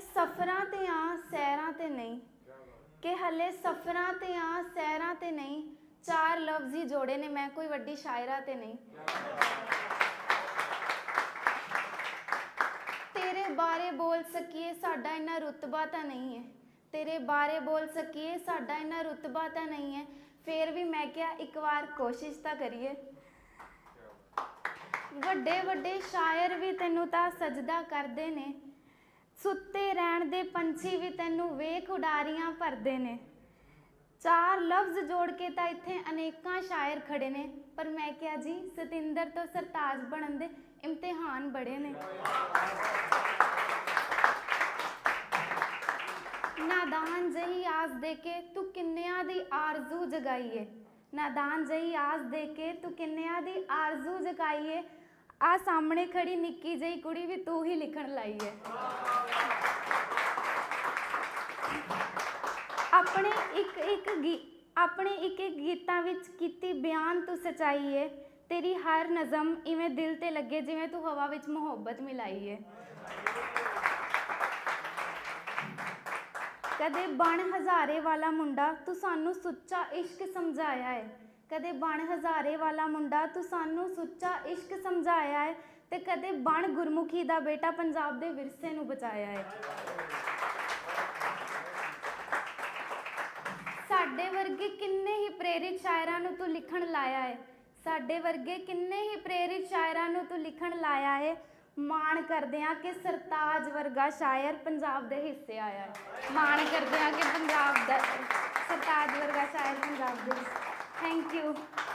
ਸਫਰਾਂ ਤੇ ਆ, ਸੈਰਾਂ ਤੇ ਨਹੀਂ। ਕਿ ਹਲੇ ਸਫਰਾਂ ਤੇ ਆ, ਸੈਰਾਂ ਤੇ ਨਹੀਂ। ਚਾਰ ਲਫ਼ਜ਼ ਹੀ ਜੋੜੇ ਨੇ, ਮੈਂ ਕੋਈ ਵੱਡੀ ਸ਼ਾਇਰਾ ਤੇ ਨਹੀਂ। ਤੇਰੇ ਬਾਰੇ ਬੋਲ ਸਕੀਏ, ਸਾਡਾ ਇੰਨਾ ਰੁਤਬਾ ਤਾਂ ਨਹੀਂ ਹੈ। ਤੇਰੇ ਬਾਰੇ ਬੋਲ ਸਕੀਏ, ਸਾਡਾ ਇੰਨਾ ਰੁਤਬਾ ਤਾਂ ਨਹੀਂ ਹੈ। ਫੇਰ ਵੀ ਮੈਂ ਕਿਹਾ, ਇੱਕ ਵਾਰ ਕੋਸ਼ਿਸ਼ ਤਾਂ ਕਰੀਏ। ਵੱਡੇ ਵੱਡੇ ਸ਼ਾਇਰ ਵੀ ਤੈਨੂੰ ਤਾਂ ਸਜਦਾ ਕਰਦੇ ਨੇ। ਸੁੱਤੇ ਰਹਿਣ ਦੇ ਪੰਛੀ ਵੀ ਤੈਨੂੰ ਵੇਖ ਉਡਾਰੀਆਂ ਭਰਦੇ ਨੇ। ਚਾਰ ਲਫ਼ਜ਼ ਜੋੜ ਕੇ ਤਾਂ ਇੱਥੇ ਅਨੇਕਾਂ ਸ਼ਾਇਰ ਖੜੇ ਨੇ, ਪਰ ਮੈਂ ਕਿਹਾ ਜੀ, ਸਤਿੰਦਰ ਤੋਂ ਸਰਤਾਜ ਬਣਨ ਦੇ ਇਮਤਿਹਾਨ ਬੜੇ ਨੇ। ਨਾਦਾਨ ਜਹੀ ਆਸ ਦੇ ਕੇ ਤੂੰ ਕਿੰਨਿਆਂ ਦੀ ਆਰਜ਼ੂ ਜਗਾਈਏ। ਨਾਦਾਨ ਜਹੀ ਆਸ ਦੇ ਕੇ ਤੂੰ ਕਿੰਨਿਆਂ ਦੀ ਆਰਜ਼ੂ ਜਗਾਈਏ। ਆ ਸਾਹਮਣੇ ਖੜੀ ਨਿੱਕੀ ਜਿਹੀ ਕੁੜੀ ਵੀ ਤੂੰ ਹੀ ਲਿਖਣ ਲਾਈ ਏ ਆਪਣੇ ਇੱਕ ਇੱਕ ਆਪਣੇ ਇੱਕ ਇੱਕ ਗੀਤਾਂ ਵਿੱਚ ਕੀਤੀ ਬਿਆਨ ਤੂੰ ਸਚਾਈ ਏ ਤੇਰੀ ਹਰ ਨਜ਼ਮ ਇਵੇਂ ਦਿਲ ਤੇ ਲੱਗੇ ਜਿਵੇਂ ਤੂੰ ਹਵਾ ਵਿੱਚ ਮੁਹੱਬਤ ਮਿਲਾਈ ਏ ਕਦੇ ਬਣ ਹਜ਼ਾਰੇ ਵਾਲਾ ਮੁੰਡਾ ਤੂੰ ਸਾਨੂੰ ਸੁੱਚਾ ਇਸ਼ਕ ਸਮਝਾਇਆ ਏ ਕਦੇ ਬਣ ਹਜ਼ਾਰੇ ਵਾਲਾ ਮੁੰਡਾ, ਤੂੰ ਸਾਨੂੰ ਸੁੱਚਾ ਇਸ਼ਕ ਸਮਝਾਇਆ ਹੈ ਤੇ ਕਦੇ ਬਣ ਗੁਰਮੁਖੀ ਦਾ ਬੇਟਾ ਪੰਜਾਬ ਦੇ ਵਿਰਸੇ ਨੂੰ ਬਚਾਇਆ ਹੈ ਸਾਡੇ ਵਰਗੇ ਕਿੰਨੇ ਹੀ ਪ੍ਰੇਰਿਤ ਸ਼ਾਇਰਾਂ ਨੂੰ ਤੂੰ ਲਿਖਣ ਲਾਇਆ ਹੈ ਸਾਡੇ ਵਰਗੇ ਕਿੰਨੇ ਹੀ ਪ੍ਰੇਰਿਤ ਸ਼ਾਇਰਾਂ ਨੂੰ ਤੂੰ ਲਿਖਣ ਲਾਇਆ ਹੈ ਮਾਣ ਕਰਦੇ ਆ ਕਿ ਸਰਤਾਜ ਵਰਗਾ ਸ਼ਾਇਰ ਪੰਜਾਬ ਦੇ ਹਿੱਸੇ ਆਇਆ ਹੈ ਮਾਣ ਕਰਦੇ ਆ ਕਿ ਪੰਜਾਬ ਦਾ ਸਰਤਾਜ ਵਰਗਾ ਸ਼ਾਇਰ ਪੰਜਾਬ ਦੇ Thank you.